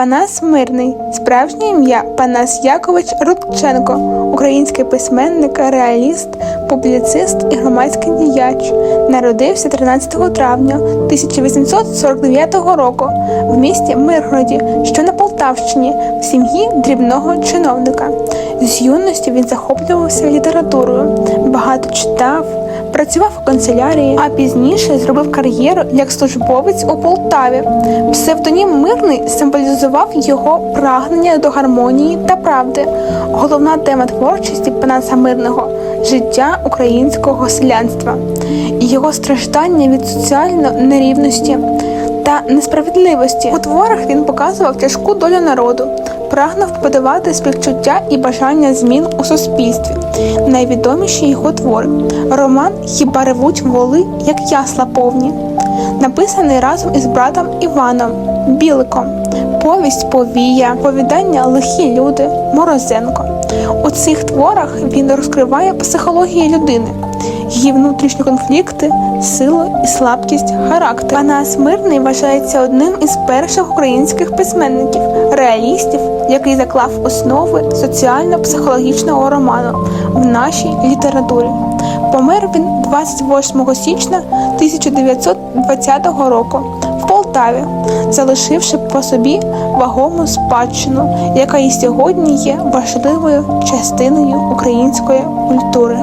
Панас Мирний, справжнє ім'я Панас Якович Рудченко, український письменник, реаліст, публіцист і громадський діяч. Народився 13 травня 1849 року в місті Миргороді, що на Полтавщині, в сім'ї дрібного чиновника. З юності він захоплювався літературою, багато читав. Працював у канцелярії, а пізніше зробив кар'єру як службовець у Полтаві. Псевдонім Мирний символізував його прагнення до гармонії та правди. Головна тема творчості Панаса Мирного життя українського селянства його страждання від соціальної нерівності та несправедливості. У творах він показував тяжку долю народу, прагнув подавати співчуття і бажання змін у суспільстві. Найвідоміші його твори роман Хіба ревуть воли, як ясла повні, написаний разом із братом Іваном Біликом. Повість Повія, повідання Лихі люди Морозенко. У цих творах він розкриває психологію людини, її внутрішні конфлікти, силу і слабкість характеру. Панас Мирний вважається одним із перших українських письменників, реалістів, який заклав основи соціально-психологічного роману в нашій літературі. Помер він 28 січня 1920 року в Полтаві, залишивши по собі вагому спадщину, яка і сьогодні є важливою частиною української культури.